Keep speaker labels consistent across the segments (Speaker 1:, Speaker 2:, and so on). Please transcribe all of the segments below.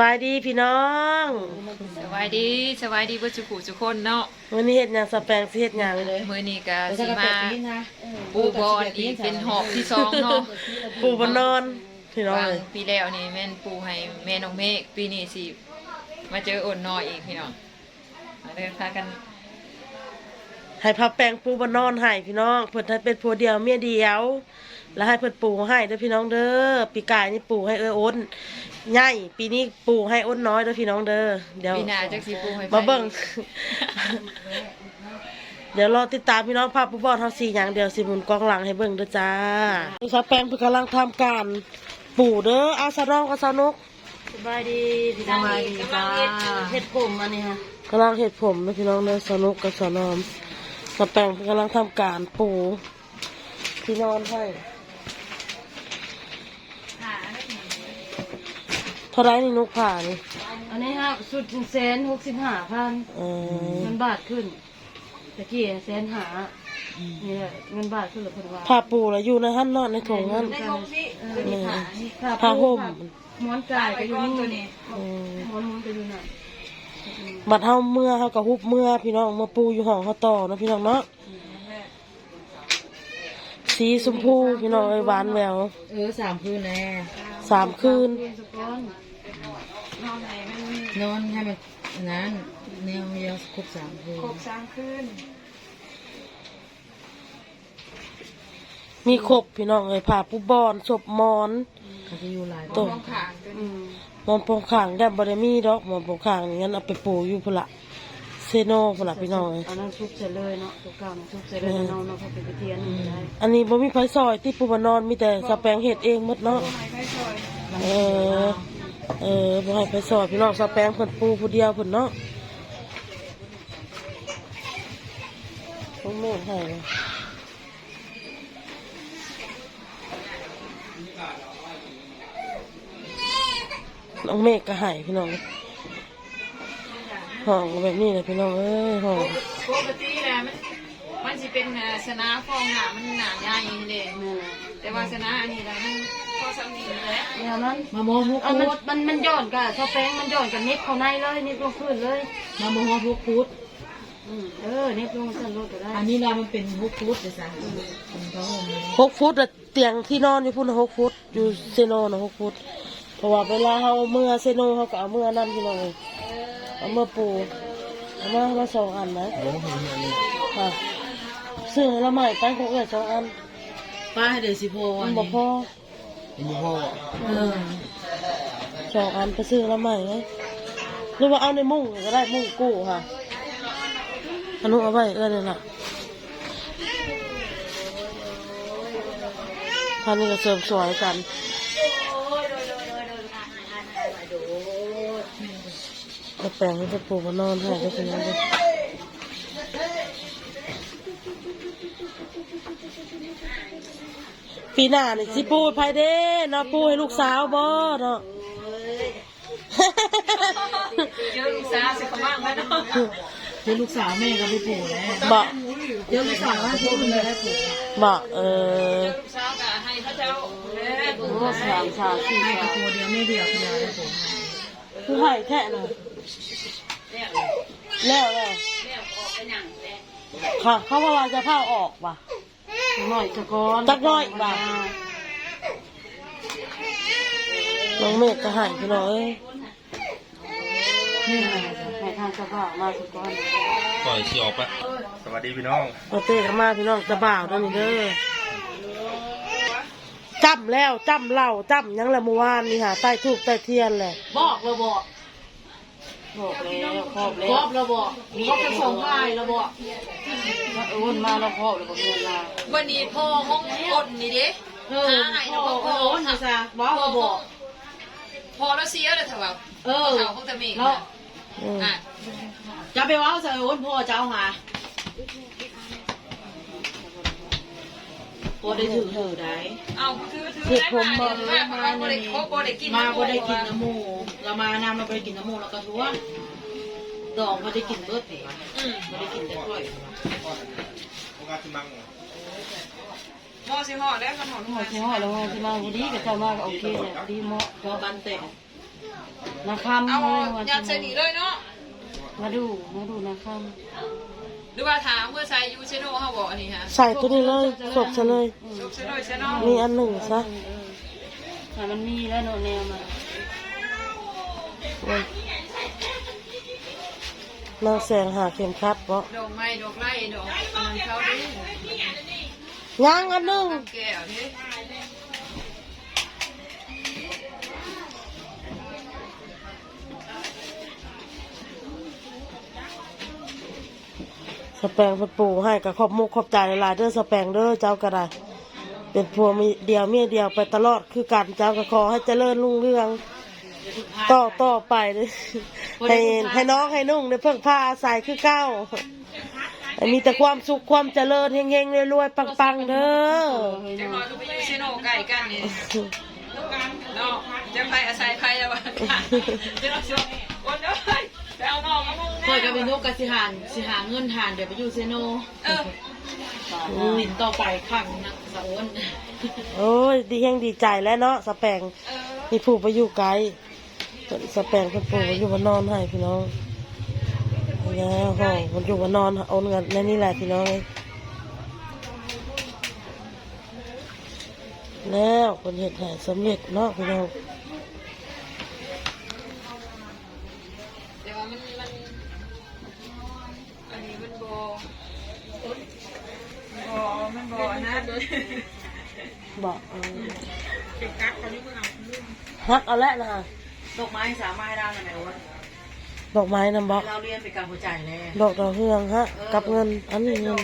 Speaker 1: บายดีพี่น้อง
Speaker 2: สวัสดีสวัสดีเบ่จุกุทุกคนเนาะ
Speaker 1: วันนี้เฮ็ดหยังสแปงสิเฮ็ดหยังเลย
Speaker 2: มื้อนี้ก็สิมาปูบอลอีกเป็นหอบที่สองเนาะ
Speaker 1: ปูบนนอนพี่น้อง
Speaker 2: วาง
Speaker 1: เลย
Speaker 2: ปีแล้วนี่แม่นปูให้แม่น้องเมฆปีนี้สิมาเจออ่อนน้อยอีกพี่น้องมาเดินพากัน
Speaker 1: ให้พับแปลงปูบนนอนให้พี่น้องเพิ่นให้เป็นผัวเดียวเมียเดียว แล้วให้เพิ่นปูให้เด้อพี่น้องเด้อปีกายนี่ปูให้เอ้ยอ้นใหญ่ปีนี้ปูให้อ้นน้อยเด้อพี่น้องเด้อเดี๋ยว
Speaker 2: ปีหน้าจักสิปูให้ไป
Speaker 1: มาเบิ่งเดี๋ยวรอติดตามพี่น้องภาพผู้บอลเฮาสี่อย่างเดียวสิหมุนกล้องหลังให้เบิ่งเด้อจ้านี่ครับแปลงเพิ่นกำลังทำการปูเด้อเอาสะน้องกับสะนกสบายดีพี่น้องจ้าเฮ็ดผมอันนี้ค่ะกำลังเฮ็ดผมนะพี่น้องเด้อสะนกกับสะนอม สะแปลงเพิ่นกำลังทำการปูที่นอนให้เท่าไรนี่นกผ่านี่
Speaker 3: อันนี้ฮะสุดแสนหกสิบห้าพัน
Speaker 1: เออ
Speaker 3: เงินบาทขึ้นตะกี้แสนหานี่แหละเงินบาทขึ้นหรือเพิ่นว่า
Speaker 1: ผ้าปูแล้วอยู่ในหั่นเนาะในถุงนั้น
Speaker 3: ในหกสิ
Speaker 1: นี่
Speaker 3: ผ้า
Speaker 1: ผ้าห่ม
Speaker 3: ม้วนกายก็อยู่นี่
Speaker 1: เออ
Speaker 3: ม้วนม้วนก็อยู่นั่น
Speaker 1: บัดเฮาเมื่อเฮาก็ฮุบเมื่อพี่น้องมาปูอยู่ห้องเฮาต่อเนาะพี่น้องเนาะสีชมพูพี่น้องเอ้ยหวานแหวว
Speaker 4: เออสามคืนแน่
Speaker 1: สามคืน
Speaker 3: เรียนสกอน
Speaker 4: นอนให้มันอันนั้นแนวเดียวครบสามคืน
Speaker 2: สร้างขึ้น
Speaker 1: มีครบพี่น้องเอ้ยผ้าปูบอนศพมอน
Speaker 4: เขาจะอยู่หลาย
Speaker 1: ตก
Speaker 2: ขางตัว
Speaker 3: อื
Speaker 2: นี้
Speaker 3: ม
Speaker 1: มอนโปงขางได้บ่ได้มีดอกมอนโปงขางนี่งั้นเอาไปปูอยู่พุ่นละเซโนพุ่นละพี่น้องเอ้ย
Speaker 3: อันนั้นทุบเสร็จเลยเนาะตัวเก่านะทุบเสร็จเลยเนาะเนาะเขาเป็นกระเทียนนี่ได้
Speaker 1: อันนี้บ่มีไผซอยที่ปูบานอนมีแต่สแปงเฮ็ดเองหมดเนาะเออเออบ่ให้ไผซอยพี่น้องสแปงเพิ่นปูผู้เดียวเพิ่นเนาะต้องเมฆให้เลย น้องเมฆก็ให้พี่น้องห้องแบบนี้เลยพี่น้องเอ้ยห้อง
Speaker 2: ปกติแล้วมันมันสิเป็นอ่าสนาฟองหนามันหนาใหญ่เด้
Speaker 3: นี่นแหละ
Speaker 2: แต่ว่าสนาอันนี้แล้วมันพอสำนีแหละ
Speaker 3: แนวนั้น
Speaker 4: มาโมฮุก
Speaker 3: อัน
Speaker 4: พุ
Speaker 3: มัน
Speaker 4: ด
Speaker 3: มันมันย้อนกันชอแป้งมันย้อนกันนิบเข้าในเลยนิบลงพื้นเลย
Speaker 4: มาโมฮุกพุด
Speaker 3: อืมเออนิบลงสั่นรถก็ได้
Speaker 4: อันนี้เรามันเป็นฮุกพุดเลยจ้ะเป็นเขาห่มเลย
Speaker 1: หกฟุตอะเตียงที่นอนอยู่พุ่นน่ะหกฟุตอยู่เซโนนะหกฟุตเพ ราะว่าเวลาเขาเอาเมื่อเซโนเขาก็เอาเมื่อนั่นพี่น้องเอ้ยเอาเมื่อปูเอามามาสองอันนะค่ะซื้อให้ละใหม่ไปของเอื้อสองอัน
Speaker 4: ป้าให้เดี๋ยวสิโพ
Speaker 1: มั
Speaker 4: อั
Speaker 1: น
Speaker 4: น
Speaker 1: บอก
Speaker 4: นี้
Speaker 1: พ่อ
Speaker 4: เออ
Speaker 1: สองอันไปซื้อละใหม่นะหรือว่าเอาในมุ้งก็ได้มุ้งกู้ค่ะอันนู้นเอาไว้เอื้อนี่ล่ะท่านนี้ก็เสริมสวยกันจะ แปลงจะปูมานอนให้ก็เป็นอย่างนี้ปีหน้านี่สิปูให้ไผเด้เนาะปูให้ลูกสาวบ่เนาะ
Speaker 2: เจอะลูกสาวสิเขาบ้างแล้วเนาะ
Speaker 4: เดี๋ยวลูกสาวแม่ก็ไปปลูกแล้ว
Speaker 1: บ่
Speaker 4: เดี๋ยวลูกสาวว่าพูเลยได้ปลูก
Speaker 1: บ่เออ
Speaker 2: ลูกสาวก็ให้พระเจ้าแม่
Speaker 3: โอ้สามสามสี่
Speaker 4: ให้กับตัวเดียวแม่เดียวเดียวได้ปลูก
Speaker 1: คือให้แท้น่ะ แล้วแล้วค่ะเขาว่าว่าจะพาออกว่ะ
Speaker 3: หน่อยจะก้อน
Speaker 1: จักหน่อยบ่ะน้องเมฆก็ให้พี่น้องเอ้ย
Speaker 3: นี่ให้ทางสภาพมาสก้อน
Speaker 5: ก่อนสิออกปะสวัสดีพี่น้อง
Speaker 1: เอาเต้กันมาพี่น้องจะบ่าวเด้อนี่เด้อจำแล้วจำเล่าจำหยังละเมื่อวานนี่ค่ะใต้ทูบใต้เทียนแหละ
Speaker 4: บอกเราบอก
Speaker 3: บอกแล้วครอบแล้
Speaker 4: คร
Speaker 3: ว
Speaker 4: อบเราบอกเขาจะส่งให้เราบอก
Speaker 3: โอนมาแล้วครอบแล้วก็เงินลา
Speaker 2: วันนี้พ่อห้องกดนี่เด้
Speaker 4: เออพ่อเออนะจ๊ะบอกเราบอก
Speaker 2: พอแล้วเสียเลยเถอะว่า
Speaker 4: เออ
Speaker 2: เขาคงจะมี
Speaker 4: เนาะ
Speaker 1: อืม
Speaker 2: อะ
Speaker 4: จะไปว่าใส่โอนพ่อจะเอาหา พอได้ถือถือได้
Speaker 2: เอาถือถือได้มาเดี๋ยวมามาบ่ได้ครบบ่ได้กิน
Speaker 4: มาก็ได้กินน้ำหมูเรามานำเราไปกินน้ำหมูแล้วก็ทัวดอกก็ได้กินเบิดนี่
Speaker 2: อืม
Speaker 4: ไม่ได้กินแต่กล้วย
Speaker 2: หม้อสิห่อแล้วกันหอม
Speaker 3: หอยที่ห้อยแล้วหอยที่มาพอดีกับเจ้ามาก็โอเคเนี่ยพอดีเหมาะ
Speaker 4: พอบันแต่
Speaker 3: พนาคำ
Speaker 2: เอา
Speaker 3: เลยวัน
Speaker 2: ยัดใส่นี่เลยเนาะ
Speaker 3: มาดูมาดูนาค
Speaker 2: หรือว่าถามเมื่อใส่ยูเชโนเขาบอกอันนี้ฮะ
Speaker 1: ใส่ตัวนี้เลยสดซะเลย
Speaker 2: ยูเชโนเชโน
Speaker 1: มีอันหนึ่งซะำ
Speaker 3: เออแต่มันมีแล้วโนแนวมา
Speaker 1: โอ้ยนางแสงหาเข็มขัดบ่
Speaker 2: ดอกไม้ดอกไล่ดอกอันนั้นเขาดิ
Speaker 1: ย่างอันหนึ่ง
Speaker 2: แก้วนี่
Speaker 1: สแปงเพิ่นปลูกให้กับขอบมุกขอบใจหลายๆเด้อสแปงเด้อเจ้าก็ได้เป็นผัวมีเดียวเมียเดียวไปตลอดคือกันเจ้าก็ขอให้เจริญรุ่งเรือง ต่อต่อไปเลยให้ให้น้องให้นุ่งได้เพิ่งพาอาศัยคือเก้าให้มีแต่ความสุขความเจริญเฮงๆรวยๆปังๆเด้อ
Speaker 2: จังหวะก็ไปยูเชโนใกล้กันนี่เนาะจะไปอาศัยไพ่แล้ววะจะเราชวนวันเอ้ยไป เอาน้องมามุ่ง
Speaker 4: คอยกับเป็นนกกับสิหานสิหาเงินหานเดี๋ยวไปอยู่เซโน
Speaker 2: เออ
Speaker 4: ลินต่อไปขังนะสาวอ้น
Speaker 1: โอ้ยดีแฮงดีใจแล้วเนาะสแปง
Speaker 2: เออ
Speaker 1: มีผู้ไปอยู่ไกลสแปงเพิ่นปลูกไว้อยู่บานนอนให้พี่น้องแล้วห้องมันอยู่บานนอนเอาเงินในนี่แหละพี่น้องเอ้ยแล้วคนเห็ดให้สำเร็จเนาะพี่น้อง
Speaker 2: บอนะ
Speaker 1: บอกเออฮักเอาแล้วนะ
Speaker 4: ดอกไม้สามารถได้ไหมอ้น
Speaker 1: ดอกไม้นำบอก
Speaker 4: เราเรียนไปกับหัวใจแน่
Speaker 1: ดอกดาวเฮืองฮะ กับเงิน อันนี้เงิน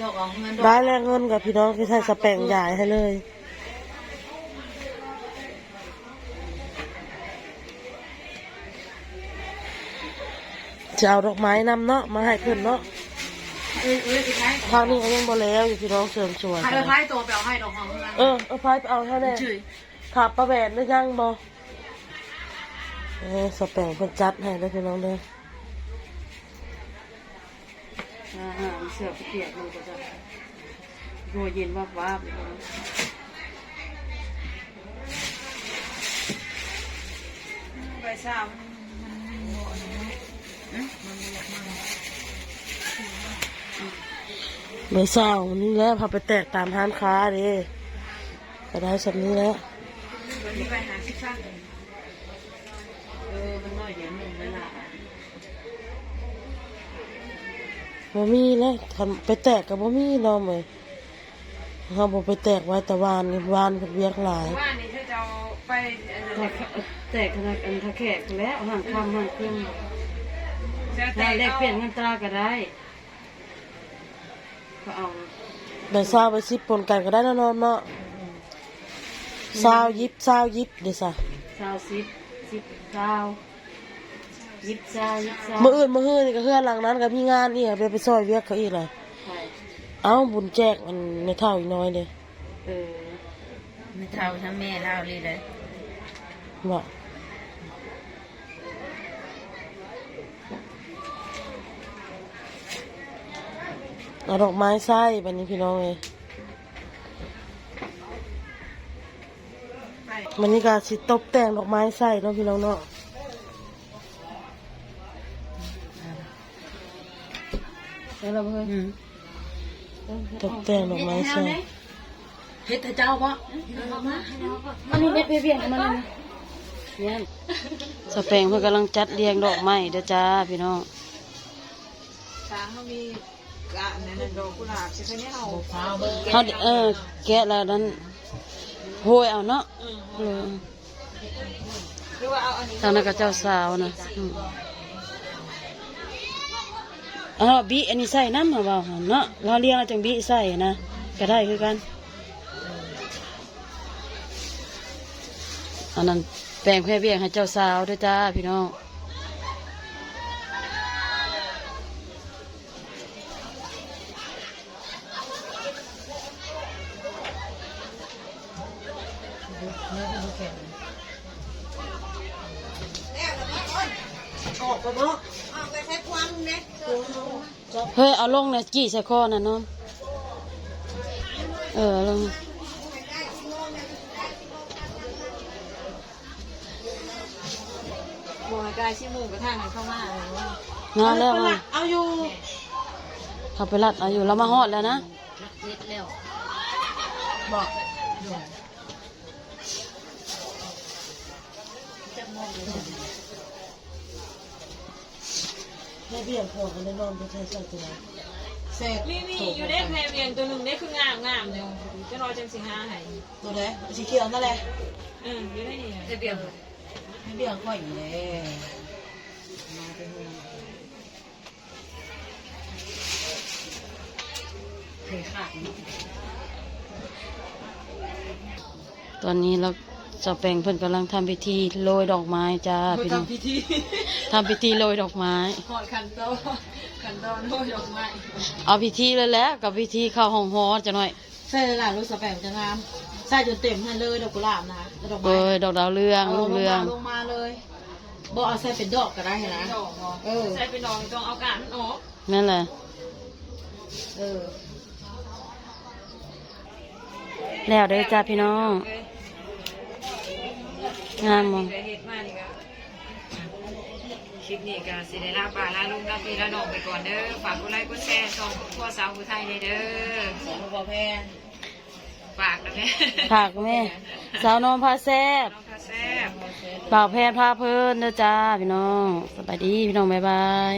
Speaker 4: ดอกเอาเงินดอก
Speaker 1: ได้แล้วเงินกับพี่น้องที่ใช้สแปงใหญ่ให้เลย จะเอาดอกไม้นำเนาะ มาให้เพื่อนเนาะ
Speaker 4: เอ้ยเอ้ยไปใช้
Speaker 1: ทางนี้ก็ยังบ่แล้วอยู่พี่น้องเสริมสวย
Speaker 4: ใครไปใช้ตัวไปเอาให้ดอกของเงิน
Speaker 1: เออเอาพายไปเอาเท่านั้น
Speaker 4: ชื่อ
Speaker 1: ขับประแบนได้ยังบ่เออสแปงเพิ่นจัดให้ได้อพี่น้องเด้อ
Speaker 3: อาหารเสือเปียกมันก็จะรัวเย็นวับวับ
Speaker 2: ใบสามมัน
Speaker 1: เมื่อเช้านี่แหละพาไปแตกตามร้านค้าเด้ก็ได้สักนี้แล้ว
Speaker 2: มันมีใบหาชิบสั้น
Speaker 4: เออมันน้อยเดียวหนึ่งนั่นแหละ
Speaker 1: บ่มีแล้วคันไปแตกกับบ่มีเนาะเว้ยเฮาบ่ไปแตกไว้แต่วานนี่วานเพิ่นเวียกหลาย
Speaker 2: ว่านี่เธอจะเอาไปอันนั้น
Speaker 3: แต่ขนาดอันทะแขกแล้วห่างคำห่างเครื่อง
Speaker 2: จะ
Speaker 3: แล
Speaker 2: แต่
Speaker 3: กแลก
Speaker 2: เอา
Speaker 3: เปลี่ยนเงินตราก็ได้ ก็เอา
Speaker 1: ได้ซาวไปสิบปนกันก็ได้เนาะเนาะเนาะซาวยิบซาวยิบเด้ซะ
Speaker 3: ซาวสิบสิบซาวยิบซาวยิบซาว
Speaker 1: มื้ออื่นมื้อฮื้อนี่ก็เฮือนหลังนั้นก็มีงานอีกไปไปซอยเวียกเขาอีกล่ะ
Speaker 3: ใช่
Speaker 1: เอ้าบุญแจกมันไม่เท่าอีกน้อยเด้
Speaker 3: เออ
Speaker 4: ไม่เท่าทั้งแม่เท่าเลยเลย
Speaker 1: บ่ เอาดอกไม้ใส่บัดนี้พี่น้องเอ้ยมันนี่ก็สิตบแต่งดอกไม้ใส่เนาะพี่น้องเนาะ
Speaker 3: แล้วเพิ่ง
Speaker 1: ตกแต่งดอกไม้ใส่
Speaker 4: เฮ็ดเจ้าปะ
Speaker 3: อันนี้เม็ดเบี้ยๆกันมาเลยเนี่สเปงเพื่อกำลังจัดเรียงดอกไม้เด้อจ้าพี่น้อง
Speaker 2: ทางเขามี กะนั่นนะดอกกุหลาบใช่ไหมเนี่ยเอา
Speaker 3: เขาเออแกะแล้วนั้นโหยเอาเนาะเออ
Speaker 2: หรือว่าเอาอันนี้
Speaker 3: ทางนั้นก็เจ้าสาวนะอืมอ๋อบีอันนี้ใส่น้ำมาเบาหั่นเนาะเราเรียงแล้วจังบีใส่นะก็ได้คือกันอันนั้นแปลงแพ่เบี้ยงให้เจ้าสาวด้วยจ้าพี่น้อง เฮ้ยเอาลงเนี่ยกี่ใส่คอน่ะน้องเออลงบย
Speaker 2: กายชิมูกระทั่งเข้ามาเลยว่
Speaker 3: งานแล้วมาะ
Speaker 1: เอาอยู่
Speaker 3: ขับไปรัดเอาอยู่เรามาหอดแล้วนะเล็ด
Speaker 1: บอกะ บี่ยงพอกันแน่นอนจะใช้ใส่ตัวไหน
Speaker 4: เสร็จ
Speaker 2: นี่นี่อยู่ได้แพรเวียงตัวหนึ่งได้คืองามงามเลยจะรอจังสิห้าให้
Speaker 4: ตัวไหนสีเขียวนั่นแหละ
Speaker 2: เอออยู่ได้นี่จะเบี่ยง
Speaker 4: ให้เบี่ยงค่อยอยู่เลยมาเป็นเงินเคยขาดนี่
Speaker 3: ตอนนี้เรา จะแปลงเพิ่นกำลังทำพิธีโรยดอกไม้จ้าพี่น้อง
Speaker 2: ทำพิธี
Speaker 3: ทำพิธีโรยดอกไม้
Speaker 2: หอดขันโตขันโตโน้ยดอกไม้
Speaker 3: เอาพิธีเลยแหล้วกับพิธีเข้าห้องฮอจะหน่อย
Speaker 4: ใส่หลานลูกสะแปงจะงามใส่จนเต็มให้เลยดอกกุหลาบนะดอก
Speaker 3: เอ้
Speaker 4: ไม้
Speaker 3: ยดอกดาวเรืองลูกเรือง
Speaker 4: ลงมาเลยบ่เอาใส่เป็นดอกก็ได้นะ
Speaker 2: ดอกเนาะ
Speaker 4: เออ
Speaker 2: ใส่เป็นดอกต้องเอาการมันออก
Speaker 3: นั่นแหละ
Speaker 4: เออ
Speaker 3: แล้วเด้อจ้าพี่น้อง งามมั้ง
Speaker 2: เห็ดมานี่ก็คลิปนี้ก็สิได้ลาป่าลาลุงลาพี่ลาน้องไปก่อนเด้อฝากกดไลค์กดแชร์ส่องทั่วสาวผู้ไทยเลยเด้อ
Speaker 4: สองบ่แพง
Speaker 2: ฝากนะแม่
Speaker 3: ผักแม่สาวนมพาแซบ
Speaker 2: น้องคาแซ่บ
Speaker 3: ปากแพทย์พาเพลินเด้อจ้าพี่น้องสบายดีพี่น้องบ๊ายบาย